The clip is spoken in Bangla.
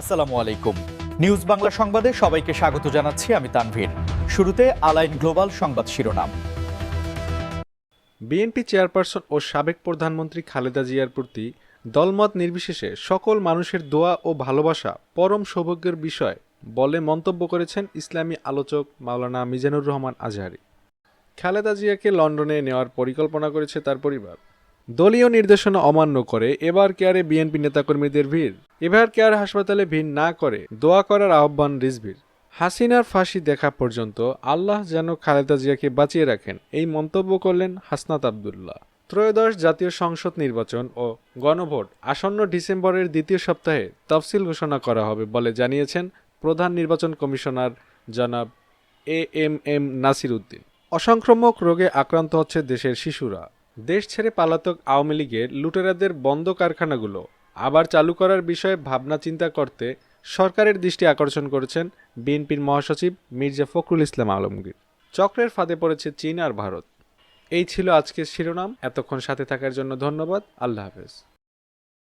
আসসালামু আলাইকুম। নিউজ বাংলা সংবাদে সবাইকে স্বাগত জানাচ্ছি আমি তানভীর। শুরুতে আলাইন গ্লোবাল সংবাদ শিরোনাম। বিএনপি চেয়ারপারসন ও সাবেক প্রধানমন্ত্রী খালেদা জিয়ার প্রতি দলমত নির্বিশেষে সকল মানুষের দোয়া ও ভালোবাসা পরম সৌভাগ্যের বিষয় বলে মন্তব্য করেছেন ইসলামী আলোচক মাওলানা মিজানুর রহমান আজহারি। খালেদা জিয়াকে লন্ডনে নেওয়ার পরিকল্পনা করেছে তার পরিবার। দলীয় নির্দেশনা অমান্য করে এবার কেয়ারে বিএনপি নেতাকর্মীদের ভিড়। এবার কেয়ার হাসপাতালে ভিড় না করে দোয়া করার আহ্বান রিজভির। হাসিনার ফাঁসি দেখা পর্যন্ত আল্লাহ যেন খালেদা জিয়াকে বাঁচিয়ে রাখেন এই মন্তব্য করলেন হাসনাত আবদুল্লাহ। ত্রয়োদশ জাতীয় সংসদ নির্বাচন ও গণভোট আসন্ন ডিসেম্বরের দ্বিতীয় সপ্তাহে তফসিল ঘোষণা করা হবে বলে জানিয়েছেন প্রধান নির্বাচন কমিশনার জনাব A M M Nasir Uddin. অসংক্রামক রোগে আক্রান্ত হচ্ছে দেশের শিশুরা। দেশ ছেড়ে পালাতক আওয়ামী লীগের লুটেরাদের বন্ধ কারখানাগুলো আবার চালু করার বিষয়ে ভাবনা চিন্তা করতে সরকারের দৃষ্টি আকর্ষণ করেছেন বিএনপির মহাসচিব মির্জা ফখরুল ইসলাম আলমগীর। চক্রের ফাঁদে পড়েছে চীন আর ভারত। এই ছিল আজকের শিরোনাম। এতক্ষণ সাথে থাকার জন্য ধন্যবাদ। আল্লাহ হাফেজ।